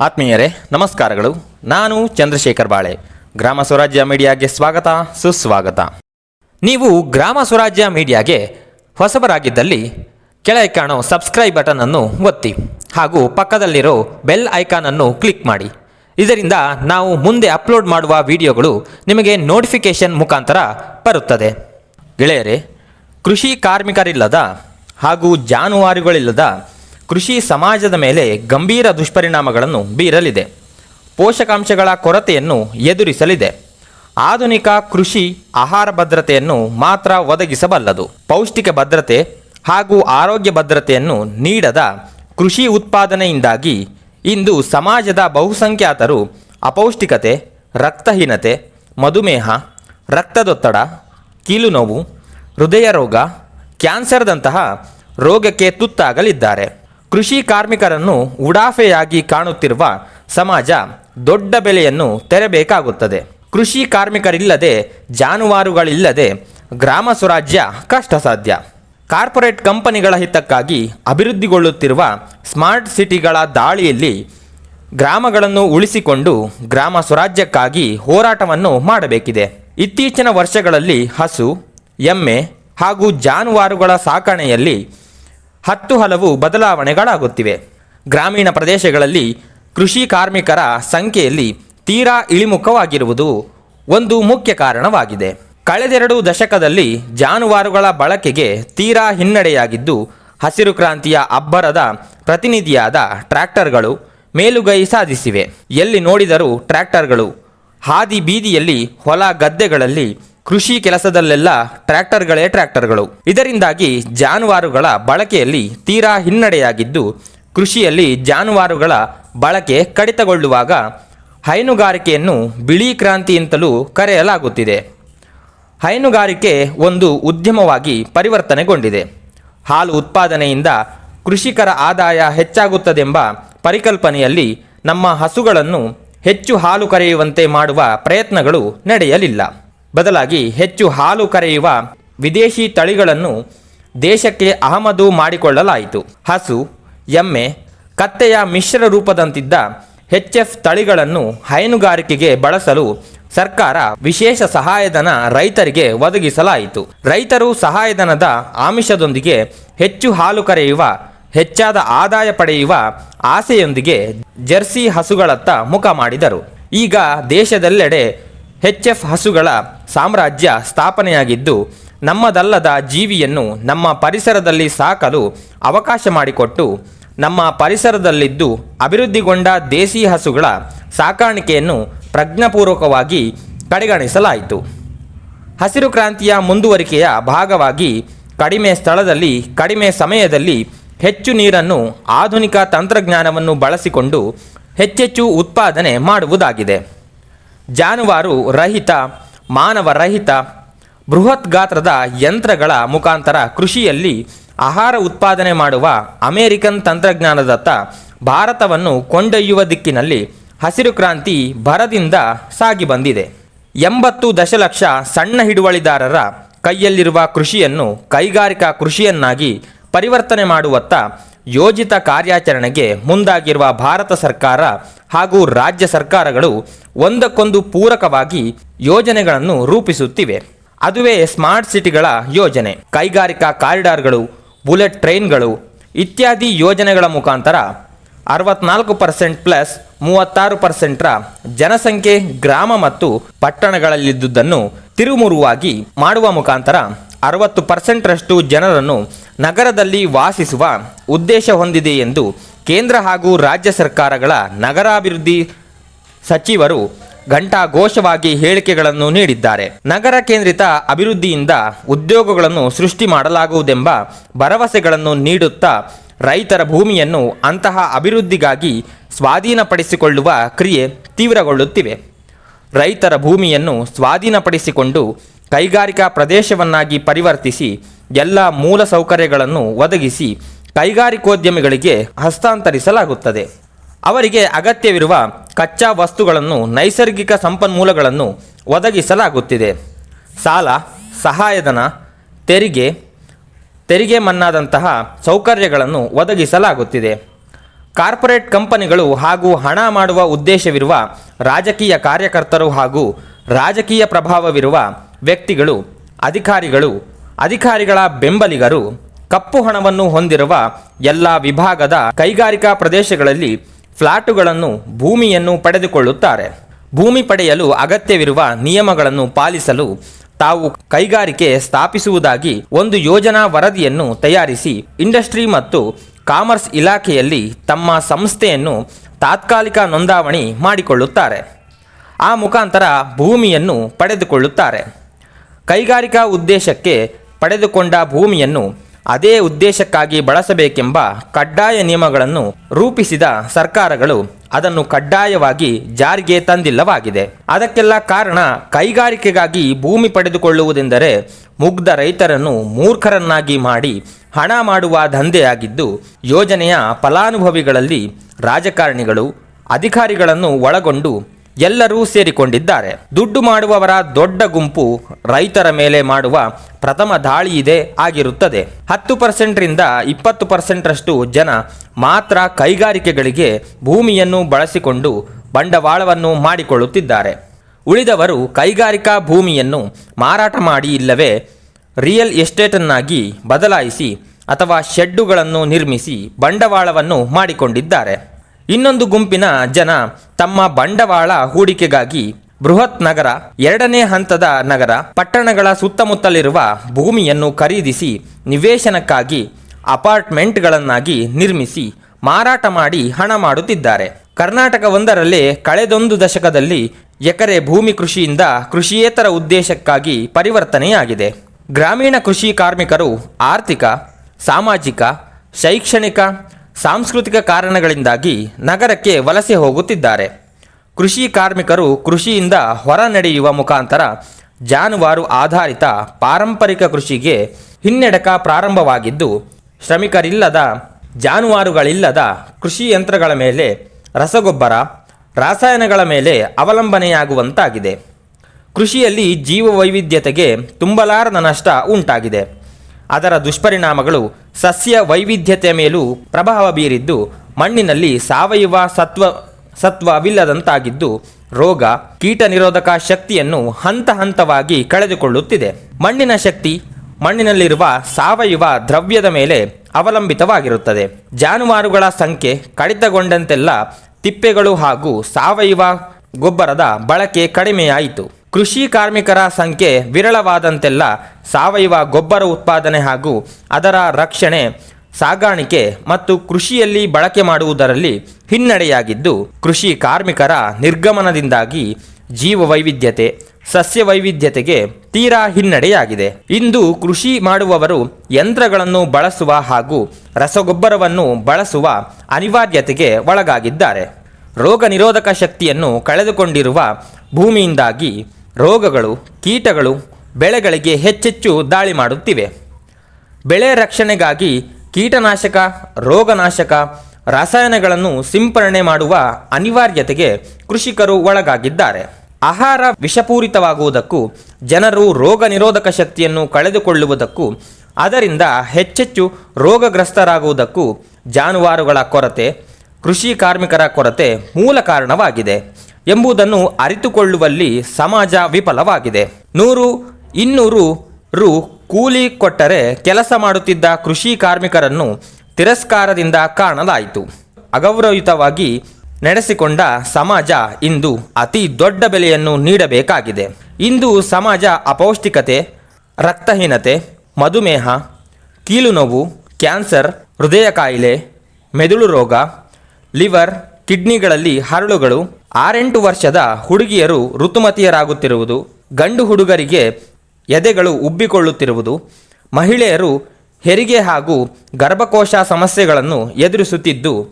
ಆತ್ಮೀಯರೇ, ನಮಸ್ಕಾರಗಳು. ನಾನು ಚಂದ್ರಶೇಖರ್ ಬಾಳೆ. ಗ್ರಾಮ ಸ್ವರಾಜ್ಯ ಮೀಡಿಯಾಗೆ ಸ್ವಾಗತ, ಸುಸ್ವಾಗತ. ನೀವು ಗ್ರಾಮ ಸ್ವರಾಜ್ಯ ಮೀಡಿಯಾಗೆ ಹೊಸಬರಾಗಿದ್ದಲ್ಲಿ ಕೆಳಗೆ ಕಾಣೋ ಸಬ್ಸ್ಕ್ರೈಬ್ ಬಟನ್ ಅನ್ನು ಒತ್ತಿ ಹಾಗೂ ಪಕ್ಕದಲ್ಲಿರೋ ಬೆಲ್ ಐಕಾನ್ ಅನ್ನು ಕ್ಲಿಕ್ ಮಾಡಿ. ಇದರಿಂದ ನಾವು ಮುಂದೆ ಅಪ್ಲೋಡ್ ಮಾಡುವ ವಿಡಿಯೋಗಳು ನಿಮಗೆ ನೋಟಿಫಿಕೇಶನ್ ಮುಖಾಂತರ ಬರುತ್ತದೆ. ಗೆಳೆಯರೇ, ಕೃಷಿ ಕಾರ್ಮಿಕರಿಲ್ಲದ ಹಾಗೂ ಜಾನುವಾರುಗಳಿಲ್ಲದ ಕೃಷಿ ಸಮಾಜದ ಮೇಲೆ ಗಂಭೀರ ದುಷ್ಪರಿಣಾಮಗಳನ್ನು ಬೀರಲಿದೆ. ಪೋಷಕಾಂಶಗಳ ಕೊರತೆಯನ್ನು ಎದುರಿಸಲಿದೆ. ಆಧುನಿಕ ಕೃಷಿ ಆಹಾರ ಭದ್ರತೆಯನ್ನು ಮಾತ್ರ ಒದಗಿಸಬಲ್ಲದು. ಪೌಷ್ಟಿಕ ಭದ್ರತೆ ಹಾಗೂ ಆರೋಗ್ಯ ಭದ್ರತೆಯನ್ನು ನೀಡದ ಕೃಷಿ ಉತ್ಪಾದನೆಯಿಂದಾಗಿ ಇಂದು ಸಮಾಜದ ಬಹುಸಂಖ್ಯಾತರು ಅಪೌಷ್ಟಿಕತೆ, ರಕ್ತಹೀನತೆ, ಮಧುಮೇಹ, ರಕ್ತದೊತ್ತಡ ಕೀಲು ನೋವು ಹೃದಯ ರೋಗ ಕ್ಯಾನ್ಸರ್ದಂತಹ ರೋಗಕ್ಕೆ ತುತ್ತಾಗಲಿದ್ದಾರೆ. ಕೃಷಿ ಕಾರ್ಮಿಕರನ್ನು ಉಡಾಫೆಯಾಗಿ ಕಾಣುತ್ತಿರುವ ಸಮಾಜ ದೊಡ್ಡ ಬೆಲೆಯನ್ನು ತೆರಬೇಕಾಗುತ್ತದೆ. ಕೃಷಿ ಕಾರ್ಮಿಕರಿಲ್ಲದೆ, ಜಾನುವಾರುಗಳಿಲ್ಲದೆ ಗ್ರಾಮ ಸ್ವರಾಜ್ಯ ಕಷ್ಟ ಸಾಧ್ಯ ಕಾರ್ಪೊರೇಟ್ ಕಂಪನಿಗಳ ಹಿತಕ್ಕಾಗಿ ಅಭಿವೃದ್ಧಿಗೊಳ್ಳುತ್ತಿರುವ ಸ್ಮಾರ್ಟ್ ಸಿಟಿಗಳ ದಾಳಿಯಲ್ಲಿ ಗ್ರಾಮಗಳನ್ನು ಉಳಿಸಿಕೊಂಡು ಗ್ರಾಮ ಸ್ವರಾಜ್ಯಕ್ಕಾಗಿ ಹೋರಾಟವನ್ನು ಮಾಡಬೇಕಿದೆ. ಇತ್ತೀಚಿನ ವರ್ಷಗಳಲ್ಲಿ ಹಸು, ಎಮ್ಮೆ ಹಾಗೂ ಜಾನುವಾರುಗಳ ಸಾಕಣೆಯಲ್ಲಿ ಹತ್ತು ಹಲವು ಬದಲಾವಣೆಗಳಾಗುತ್ತಿವೆ. ಗ್ರಾಮೀಣ ಪ್ರದೇಶಗಳಲ್ಲಿ ಕೃಷಿ ಕಾರ್ಮಿಕರ ಸಂಖ್ಯೆಯಲ್ಲಿ ತೀರಾ ಇಳಿಮುಖವಾಗಿರುವುದು ಒಂದು ಮುಖ್ಯ ಕಾರಣವಾಗಿದೆ. ಕಳೆದೆರಡು ದಶಕದಲ್ಲಿ ಜಾನುವಾರುಗಳ ಬಳಕೆಗೆ ತೀರಾ ಹಿನ್ನಡೆಯಾಗಿದ್ದು, ಹಸಿರು ಕ್ರಾಂತಿಯ ಅಬ್ಬರದ ಪ್ರತಿನಿಧಿಯಾದ ಟ್ರ್ಯಾಕ್ಟರ್ಗಳು ಮೇಲುಗೈ ಸಾಧಿಸಿವೆ. ಎಲ್ಲಿ ನೋಡಿದರೂ ಟ್ರ್ಯಾಕ್ಟರ್ಗಳು ಹಾದಿ ಬೀದಿಯಲ್ಲಿ ಹೊಲ ಗದ್ದೆಗಳಲ್ಲಿ ಕೃಷಿ ಕೆಲಸದಲ್ಲೆಲ್ಲ ಟ್ರ್ಯಾಕ್ಟರ್ಗಳೇ ಟ್ರ್ಯಾಕ್ಟರ್ಗಳು. ಇದರಿಂದಾಗಿ ಜಾನುವಾರುಗಳ ಬಳಕೆಯಲ್ಲಿ ತೀರಾ ಹಿನ್ನಡೆಯಾಗಿದ್ದು, ಕೃಷಿಯಲ್ಲಿ ಜಾನುವಾರುಗಳ ಬಳಕೆ ಕಡಿತಗೊಳ್ಳುವಾಗ ಹೈನುಗಾರಿಕೆಯನ್ನು ಬಿಳಿ ಕ್ರಾಂತಿ ಅಂತಲೂ ಕರೆಯಲಾಗುತ್ತಿದೆ. ಹೈನುಗಾರಿಕೆ ಒಂದು ಉದ್ಯಮವಾಗಿ ಪರಿವರ್ತನೆಗೊಂಡಿದೆ. ಹಾಲು ಉತ್ಪಾದನೆಯಿಂದ ಕೃಷಿಕರ ಆದಾಯ ಹೆಚ್ಚಾಗುತ್ತದೆಂಬ ಪರಿಕಲ್ಪನೆಯಲ್ಲಿ ನಮ್ಮ ಹಸುಗಳನ್ನು ಹೆಚ್ಚು ಹಾಲು ಕರೆಯುವಂತೆ ಮಾಡುವ ಪ್ರಯತ್ನಗಳು ನಡೆಯಲಿಲ್ಲ. ಬದಲಾಗಿ ಹೆಚ್ಚು ಹಾಲು ಕರೆಯುವ ವಿದೇಶಿ ತಳಿಗಳನ್ನು ದೇಶಕ್ಕೆ ಆಮದು ಮಾಡಿಕೊಳ್ಳಲಾಯಿತು. ಹಸು, ಎಮ್ಮೆ, ಕತ್ತೆಯ ಮಿಶ್ರ ರೂಪದಂತಿದ್ದ ಎಚ್ ಎಫ್ ತಳಿಗಳನ್ನು ಹೈನುಗಾರಿಕೆಗೆ ಬಳಸಲು ಸರ್ಕಾರ ವಿಶೇಷ ಸಹಾಯಧನ ರೈತರಿಗೆ ಒದಗಿಸಲಾಯಿತು. ರೈತರು ಸಹಾಯಧನದ ಆಮಿಷದೊಂದಿಗೆ ಹೆಚ್ಚು ಹಾಲು ಕರೆಯುವ, ಹೆಚ್ಚಾದ ಆದಾಯ ಪಡೆಯುವ ಆಸೆಯೊಂದಿಗೆ ಜರ್ಸಿ ಹಸುಗಳತ್ತ ಮುಖ ಮಾಡಿದರು. ಈಗ ದೇಶದೆಲ್ಲೆಡೆ ಎಚ್ ಎಫ್ ಹಸುಗಳ ಸಾಮ್ರಾಜ್ಯ ಸ್ಥಾಪನೆಯಾಗಿದ್ದು, ನಮ್ಮದಲ್ಲದ ಜೀವಿಯನ್ನು ನಮ್ಮ ಪರಿಸರದಲ್ಲಿ ಸಾಕಲು ಅವಕಾಶ ಮಾಡಿಕೊಟ್ಟು, ನಮ್ಮ ಪರಿಸರದಲ್ಲಿದ್ದು ಅಭಿವೃದ್ಧಿಗೊಂಡ ದೇಸಿ ಹಸುಗಳ ಸಾಕಾಣಿಕೆಯನ್ನು ಪ್ರಜ್ಞಾಪೂರ್ವಕವಾಗಿ ಕಡೆಗಣಿಸಲಾಯಿತು. ಹಸಿರು ಕ್ರಾಂತಿಯ ಮುಂದುವರಿಕೆಯ ಭಾಗವಾಗಿ ಕಡಿಮೆ ಸ್ಥಳದಲ್ಲಿ, ಕಡಿಮೆ ಸಮಯದಲ್ಲಿ ಹೆಚ್ಚು ನೀರನ್ನು ಆಧುನಿಕ ತಂತ್ರಜ್ಞಾನವನ್ನು ಬಳಸಿಕೊಂಡು ಹೆಚ್ಚೆಚ್ಚು ಉತ್ಪಾದನೆ ಮಾಡುವುದಾಗಿದೆ. ಜಾನುವಾರು ರಹಿತ, ಮಾನವ ರಹಿತ ಬೃಹತ್ ಗಾತ್ರದ ಯಂತ್ರಗಳ ಮುಖಾಂತರ ಕೃಷಿಯಲ್ಲಿ ಆಹಾರ ಉತ್ಪಾದನೆ ಮಾಡುವ ಅಮೆರಿಕನ್ ತಂತ್ರಜ್ಞಾನದತ್ತ ಭಾರತವನ್ನು ಕೊಂಡೊಯ್ಯುವ ದಿಕ್ಕಿನಲ್ಲಿ ಹಸಿರು ಕ್ರಾಂತಿ ಭರದಿಂದ ಸಾಗಿ ಬಂದಿದೆ. ಎಂಬತ್ತು ದಶಲಕ್ಷ ಸಣ್ಣ ಹಿಡುವಳಿದಾರರ ಕೈಯಲ್ಲಿರುವ ಕೃಷಿಯನ್ನು ಕೈಗಾರಿಕಾ ಕೃಷಿಯನ್ನಾಗಿ ಪರಿವರ್ತನೆ ಮಾಡುವತ್ತ ಯೋಜಿತ ಕಾರ್ಯಾಚರಣೆಗೆ ಮುಂದಾಗಿರುವ ಭಾರತ ಸರ್ಕಾರ ಹಾಗೂ ರಾಜ್ಯ ಸರ್ಕಾರಗಳು ಒಂದಕ್ಕೊಂದು ಪೂರಕವಾಗಿ ಯೋಜನೆಗಳನ್ನು ರೂಪಿಸುತ್ತಿವೆ. ಅದುವೇ ಸ್ಮಾರ್ಟ್ ಸಿಟಿಗಳ ಯೋಜನೆ. ಕೈಗಾರಿಕಾ ಕಾರಿಡಾರ್ಗಳು, ಬುಲೆಟ್ ಟ್ರೈನ್ಗಳು ಇತ್ಯಾದಿ ಯೋಜನೆಗಳ ಮುಖಾಂತರ ಅರವತ್ನಾಲ್ಕು ಪರ್ಸೆಂಟ್ ಪ್ಲಸ್ ಮೂವತ್ತಾರು ಪರ್ಸೆಂಟ್ರ ಜನಸಂಖ್ಯೆ, ಗ್ರಾಮ ಮತ್ತು ಪಟ್ಟಣಗಳಲ್ಲಿದ್ದುದನ್ನು ತಿರುಮುರುವಾಗಿ ಮಾಡುವ ಮುಖಾಂತರ ಅರವತ್ತು ಪರ್ಸೆಂಟ್ರಷ್ಟು ಜನರನ್ನು ನಗರದಲ್ಲಿ ವಾಸಿಸುವ ಉದ್ದೇಶ ಹೊಂದಿದೆ ಎಂದು ಕೇಂದ್ರ ಹಾಗೂ ರಾಜ್ಯ ಸರ್ಕಾರಗಳ ನಗರಾಭಿವೃದ್ಧಿ ಸಚಿವರು ಘಂಟಾಘೋಷವಾಗಿ ಹೇಳಿಕೆಗಳನ್ನು ನೀಡಿದ್ದಾರೆ. ನಗರ ಕೇಂದ್ರಿತ ಅಭಿವೃದ್ಧಿಯಿಂದ ಉದ್ಯೋಗಗಳನ್ನು ಸೃಷ್ಟಿ ಮಾಡಲಾಗುವುದೆಂಬ ಭರವಸೆಗಳನ್ನು ನೀಡುತ್ತಾ ರೈತರ ಭೂಮಿಯನ್ನು ಅಂತಹ ಅಭಿವೃದ್ಧಿಗಾಗಿ ಸ್ವಾಧೀನಪಡಿಸಿಕೊಳ್ಳುವ ಕ್ರಿಯೆ ತೀವ್ರಗೊಳ್ಳುತ್ತಿವೆ. ರೈತರ ಭೂಮಿಯನ್ನು ಸ್ವಾಧೀನಪಡಿಸಿಕೊಂಡು ಕೈಗಾರಿಕಾ ಪ್ರದೇಶವನ್ನಾಗಿ ಪರಿವರ್ತಿಸಿ ಎಲ್ಲ ಮೂಲ ಸೌಕರ್ಯಗಳನ್ನು ಒದಗಿಸಿ ಕೈಗಾರಿಕೋದ್ಯಮಿಗಳಿಗೆ ಹಸ್ತಾಂತರಿಸಲಾಗುತ್ತದೆ. ಅವರಿಗೆ ಅಗತ್ಯವಿರುವ ಕಚ್ಚಾ ವಸ್ತುಗಳನ್ನು, ನೈಸರ್ಗಿಕ ಸಂಪನ್ಮೂಲಗಳನ್ನು ಒದಗಿಸಲಾಗುತ್ತಿದೆ. ಸಾಲ, ಸಹಾಯಧನ, ತೆರಿಗೆ ತೆರಿಗೆ ಮನ್ನಾದಂತಹ ಸೌಕರ್ಯಗಳನ್ನು ಒದಗಿಸಲಾಗುತ್ತಿದೆ. ಕಾರ್ಪೊರೇಟ್ ಕಂಪನಿಗಳು ಹಾಗೂ ಹಣ ಮಾಡುವ ಉದ್ದೇಶವಿರುವ ರಾಜಕೀಯ ಕಾರ್ಯಕರ್ತರು ಹಾಗೂ ರಾಜಕೀಯ ಪ್ರಭಾವವಿರುವ ವ್ಯಕ್ತಿಗಳು, ಅಧಿಕಾರಿಗಳು ಅಧಿಕಾರಿಗಳ ಬೆಂಬಲಿಗರು ಕಪ್ಪು ಹಣವನ್ನು ಹೊಂದಿರುವ ಎಲ್ಲ ವಿಭಾಗದ ಕೈಗಾರಿಕಾ ಪ್ರದೇಶಗಳಲ್ಲಿ ಫ್ಲಾಟುಗಳನ್ನು ಭೂಮಿಯನ್ನು ಪಡೆದುಕೊಳ್ಳುತ್ತಾರೆ. ಭೂಮಿ ಪಡೆಯಲು ಅಗತ್ಯವಿರುವ ನಿಯಮಗಳನ್ನು ಪಾಲಿಸಲು ತಾವು ಕೈಗಾರಿಕೆ ಸ್ಥಾಪಿಸುವುದಾಗಿ ಒಂದು ಯೋಜನಾ ವರದಿಯನ್ನು ತಯಾರಿಸಿ ಇಂಡಸ್ಟ್ರಿ ಮತ್ತು ಕಾಮರ್ಸ್ ಇಲಾಖೆಯಲ್ಲಿ ತಮ್ಮ ಸಂಸ್ಥೆಯನ್ನು ತಾತ್ಕಾಲಿಕ ನೋಂದಾವಣಿ ಮಾಡಿಕೊಳ್ಳುತ್ತಾರೆ. ಆ ಮುಖಾಂತರ ಭೂಮಿಯನ್ನು ಪಡೆದುಕೊಳ್ಳುತ್ತಾರೆ. ಕೈಗಾರಿಕಾ ಉದ್ದೇಶಕ್ಕೆ ಪಡೆದುಕೊಂಡ ಭೂಮಿಯನ್ನು ಅದೇ ಉದ್ದೇಶಕ್ಕಾಗಿ ಬಳಸಬೇಕೆಂಬ ಕಡ್ಡಾಯ ನಿಯಮಗಳನ್ನು ರೂಪಿಸಿದ ಸರ್ಕಾರಗಳು ಅದನ್ನು ಕಡ್ಡಾಯವಾಗಿ ಜಾರಿಗೆ ತಂದಿಲ್ಲವಾಗಿದೆ. ಅದಕ್ಕೆಲ್ಲ ಕಾರಣ ಕೈಗಾರಿಕೆಗಾಗಿ ಭೂಮಿ ಪಡೆದುಕೊಳ್ಳುವುದೆಂದರೆ ಮುಗ್ಧ ರೈತರನ್ನು ಮೂರ್ಖರನ್ನಾಗಿ ಮಾಡಿ ಹಣ ಮಾಡುವ ದಂಧೆಯಾಗಿದ್ದು, ಯೋಜನೆಯ ಫಲಾನುಭವಿಗಳಲ್ಲಿ ರಾಜಕಾರಣಿಗಳು, ಅಧಿಕಾರಿಗಳನ್ನು ಒಳಗೊಂಡು ಎಲ್ಲರೂ ಸೇರಿಕೊಂಡಿದ್ದಾರೆ. ದುಡ್ಡು ಮಾಡುವವರ ದೊಡ್ಡ ಗುಂಪು ರೈತರ ಮೇಲೆ ಮಾಡುವ ಪ್ರಥಮ ದಾಳಿ ಇದೆ ಆಗಿರುತ್ತದೆ. ಹತ್ತು ಪರ್ಸೆಂಟ್ರಿಂದ ಇಪ್ಪತ್ತು ಪರ್ಸೆಂಟ್ರಷ್ಟು ಜನ ಮಾತ್ರ ಕೈಗಾರಿಕೆಗಳಿಗೆ ಭೂಮಿಯನ್ನು ಬಳಸಿಕೊಂಡು ಬಂಡವಾಳವನ್ನು ಮಾಡಿಕೊಳ್ಳುತ್ತಿದ್ದಾರೆ. ಉಳಿದವರು ಕೈಗಾರಿಕಾ ಭೂಮಿಯನ್ನು ಮಾರಾಟ ಮಾಡಿ ಇಲ್ಲವೇ ರಿಯಲ್ ಎಸ್ಟೇಟನ್ನಾಗಿ ಬದಲಾಯಿಸಿ ಅಥವಾ ಶೆಡ್ಡುಗಳನ್ನು ನಿರ್ಮಿಸಿ ಬಂಡವಾಳವನ್ನು ಮಾಡಿಕೊಂಡಿದ್ದಾರೆ. ಇನ್ನೊಂದು ಗುಂಪಿನ ಜನ ತಮ್ಮ ಬಂಡವಾಳ ಹೂಡಿಕೆಗಾಗಿ ಬೃಹತ್ ನಗರ, ಎರಡನೇ ಹಂತದ ನಗರ, ಪಟ್ಟಣಗಳ ಸುತ್ತಮುತ್ತಲಿರುವ ಭೂಮಿಯನ್ನು ಖರೀದಿಸಿ ನಿವೇಶನಕ್ಕಾಗಿ ಅಪಾರ್ಟ್ಮೆಂಟ್ಗಳನ್ನಾಗಿ ನಿರ್ಮಿಸಿ ಮಾರಾಟ ಮಾಡಿ ಹಣ ಮಾಡುತ್ತಿದ್ದಾರೆ. ಕರ್ನಾಟಕವೊಂದರಲ್ಲಿ ಕಳೆದೊಂದು ದಶಕದಲ್ಲಿ ಎಕರೆ ಭೂಮಿ ಕೃಷಿಯಿಂದ ಕೃಷಿಯೇತರ ಉದ್ದೇಶಕ್ಕಾಗಿ ಪರಿವರ್ತನೆಯಾಗಿದೆ. ಗ್ರಾಮೀಣ ಕೃಷಿ ಕಾರ್ಮಿಕರು ಆರ್ಥಿಕ, ಸಾಮಾಜಿಕ, ಶೈಕ್ಷಣಿಕ ಸಾಂಸ್ಕೃತಿಕ ಕಾರಣಗಳಿಂದಾಗಿ ನಗರಕ್ಕೆ ವಲಸೆ ಹೋಗುತ್ತಿದ್ದಾರೆ. ಕೃಷಿ ಕಾರ್ಮಿಕರು ಕೃಷಿಯಿಂದ ಹೊರ ನಡೆಯುವ ಮುಖಾಂತರ ಜಾನುವಾರು ಆಧಾರಿತ ಪಾರಂಪರಿಕ ಕೃಷಿಗೆ ಹಿನ್ನಡೆಕ ಪ್ರಾರಂಭವಾಗಿದ್ದು, ಶ್ರಮಿಕರಿಲ್ಲದ ಜಾನುವಾರುಗಳಿಲ್ಲದ ಕೃಷಿ ಯಂತ್ರಗಳ ಮೇಲೆ ರಸಗೊಬ್ಬರ, ರಾಸಾಯನಗಳ ಮೇಲೆ ಅವಲಂಬನೆಯಾಗುವಂತಾಗಿದೆ. ಕೃಷಿಯಲ್ಲಿ ಜೀವ ವೈವಿಧ್ಯತೆಗೆ ತುಂಬಲಾರದ ನಷ್ಟ ಉಂಟಾಗಿದೆ. ಅದರ ದುಷ್ಪರಿಣಾಮಗಳು ಸಸ್ಯ ವೈವಿಧ್ಯತೆಯ ಮೇಲೂ ಪ್ರಭಾವ ಬೀರಿದ್ದು, ಮಣ್ಣಿನಲ್ಲಿ ಸಾವಯವ ಸತ್ವ, ಸತ್ವವಿಲ್ಲದಂತಾಗಿದ್ದು, ರೋಗ, ಕೀಟ ನಿರೋಧಕ ಶಕ್ತಿಯನ್ನು ಹಂತ ಹಂತವಾಗಿ ಕಳೆದುಕೊಳ್ಳುತ್ತಿದೆ. ಮಣ್ಣಿನ ಶಕ್ತಿ ಮಣ್ಣಿನಲ್ಲಿರುವ ಸಾವಯವ ದ್ರವ್ಯದ ಮೇಲೆ ಅವಲಂಬಿತವಾಗಿರುತ್ತದೆ. ಜಾನುವಾರುಗಳ ಸಂಖ್ಯೆ ಕಡಿತಗೊಂಡಂತೆಲ್ಲ ತಿಪ್ಪೆಗಳು ಹಾಗೂ ಸಾವಯವ ಗೊಬ್ಬರದ ಬಳಕೆ ಕಡಿಮೆಯಾಯಿತು. ಕೃಷಿ ಕಾರ್ಮಿಕರ ಸಂಖ್ಯೆ ವಿರಳವಾದಂತೆಲ್ಲ ಸಾವಯವ ಗೊಬ್ಬರ ಉತ್ಪಾದನೆ ಹಾಗೂ ಅದರ ರಕ್ಷಣೆ, ಸಾಗಾಣಿಕೆ ಮತ್ತು ಕೃಷಿಯಲ್ಲಿ ಬಳಕೆ ಮಾಡುವುದರಲ್ಲಿ ಹಿನ್ನಡೆಯಾಗಿದ್ದು, ಕೃಷಿ ಕಾರ್ಮಿಕರ ನಿರ್ಗಮನದಿಂದಾಗಿ ಜೀವ ವೈವಿಧ್ಯತೆ ಸಸ್ಯ ವೈವಿಧ್ಯತೆಗೆ ತೀರಾ ಹಿನ್ನಡೆಯಾಗಿದೆ. ಇಂದು ಕೃಷಿ ಮಾಡುವವರು ಯಂತ್ರಗಳನ್ನು ಬಳಸುವ ಹಾಗೂ ರಸಗೊಬ್ಬರವನ್ನು ಬಳಸುವ ಅನಿವಾರ್ಯತೆಗೆ ಒಳಗಾಗಿದ್ದಾರೆ. ರೋಗ ನಿರೋಧಕ ಶಕ್ತಿಯನ್ನು ಕಳೆದುಕೊಂಡಿರುವ ಭೂಮಿಯಿಂದಾಗಿ ರೋಗಗಳು, ಕೀಟಗಳು ಬೆಳೆಗಳಿಗೆ ಹೆಚ್ಚೆಚ್ಚು ದಾಳಿ ಮಾಡುತ್ತಿವೆ. ಬೆಳೆ ರಕ್ಷಣೆಗಾಗಿ ಕೀಟನಾಶಕ, ರೋಗನಾಶಕ, ರಾಸಾಯನಗಳನ್ನು ಸಿಂಪರಣೆ ಮಾಡುವ ಅನಿವಾರ್ಯತೆಗೆ ಕೃಷಿಕರು ಒಳಗಾಗಿದ್ದಾರೆ. ಆಹಾರ ವಿಷಪೂರಿತವಾಗುವುದಕ್ಕೂ, ಜನರು ರೋಗ ನಿರೋಧಕ ಶಕ್ತಿಯನ್ನು ಕಳೆದುಕೊಳ್ಳುವುದಕ್ಕೂ, ಅದರಿಂದ ಹೆಚ್ಚೆಚ್ಚು ರೋಗಗ್ರಸ್ತರಾಗುವುದಕ್ಕೂ ಜಾನುವಾರುಗಳ ಕೊರತೆ, ಕೃಷಿ ಕಾರ್ಮಿಕರ ಕೊರತೆ ಮೂಲ ಕಾರಣವಾಗಿದೆ. ಎಂಬುದನ್ನು ಅರಿತುಕೊಳ್ಳುವಲ್ಲಿ ಸಮಾಜ ವಿಫಲವಾಗಿದೆ. ನೂರು, ಇನ್ನೂರು ರು ಕೂಲಿ ಕೊಟ್ಟರೆ ಕೆಲಸ ಮಾಡುತ್ತಿದ್ದ ಕೃಷಿ ಕಾರ್ಮಿಕರನ್ನು ತಿರಸ್ಕಾರದಿಂದ ಕಾಣಲಾಯಿತು. ಅಗೌರವಯುತವಾಗಿ ನಡೆಸಿಕೊಂಡ ಸಮಾಜ ಇಂದು ಅತಿ ದೊಡ್ಡ ಬೆಲೆಯನ್ನು ನೀಡಬೇಕಾಗಿದೆ. ಇಂದು ಸಮಾಜ ಅಪೌಷ್ಟಿಕತೆ, ರಕ್ತಹೀನತೆ, ಮಧುಮೇಹ ಕೀಲು ನೋವು ಕ್ಯಾನ್ಸರ್, ಹೃದಯ ಕಾಯಿಲೆ, ಮೆದುಳು ರೋಗ, ಲಿವರ್, ಕಿಡ್ನಿಗಳಲ್ಲಿ ಹರಳುಗಳು ಆರೆಂಟು ವರ್ಷದ ಹುಡುಗಿಯರು ಋತುಮತಿಯರಾಗುತ್ತಿರುವುದು, ಗಂಡು ಹುಡುಗರಿಗೆ ಎದೆಗಳು ಉಬ್ಬಿಕೊಳ್ಳುತ್ತಿರುವುದು, ಮಹಿಳೆಯರು ಹೆರಿಗೆ ಹಾಗೂ ಗರ್ಭಕೋಶ ಸಮಸ್ಯೆಗಳನ್ನು ಎದುರಿಸುತ್ತಿದ್ದು,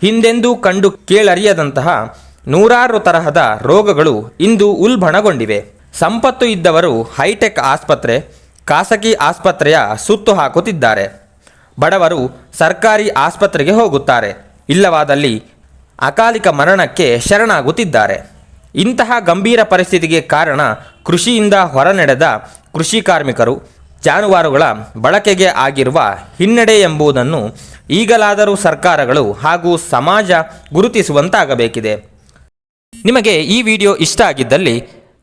ಹಿಂದೆಂದೂ ಕಂಡು ಕೇಳರಿಯದಂತಹ ನೂರಾರು ತರಹದ ರೋಗಗಳು ಇಂದು ಉಲ್ಬಣಗೊಂಡಿವೆ. ಸಂಪತ್ತು ಇದ್ದವರು ಹೈಟೆಕ್ ಆಸ್ಪತ್ರೆ, ಖಾಸಗಿ ಆಸ್ಪತ್ರೆಯ ಸುತ್ತು ಹಾಕುತ್ತಿದ್ದಾರೆ. ಬಡವರು ಸರ್ಕಾರಿ ಆಸ್ಪತ್ರೆಗೆ ಹೋಗುತ್ತಾರೆ. ಇಲ್ಲವಾದಲ್ಲಿ ಅಕಾಲಿಕ ಮರಣಕ್ಕೆ ಶರಣಾಗುತ್ತಿದ್ದಾರೆ. ಇಂತಹ ಗಂಭೀರ ಪರಿಸ್ಥಿತಿಗೆ ಕಾರಣ ಕೃಷಿಯಿಂದ ಹೊರನಡೆದ ಕೃಷಿ ಕಾರ್ಮಿಕರು. ಜಾನುವಾರುಗಳ ಬಳಕೆಗೆ ಆಗಿರುವ ಹಿನ್ನಡೆ ಎಂಬುದನ್ನು ಈಗಲಾದರೂ ಸರ್ಕಾರಗಳು ಹಾಗೂ ಸಮಾಜ ಗುರುತಿಸುವಂತಾಗಬೇಕಿದೆ. ನಿಮಗೆ ಈ ವಿಡಿಯೋ ಇಷ್ಟ ಆಗಿದ್ದಲ್ಲಿ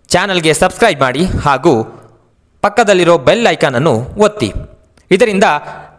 ಚಾನಲ್ಗೆ ಸಬ್ಸ್ಕ್ರೈಬ್ ಮಾಡಿ ಹಾಗೂ ಪಕ್ಕದಲ್ಲಿರೋ ಬೆಲ್ ಐಕಾನನ್ನು ಒತ್ತಿ. ಇದರಿಂದ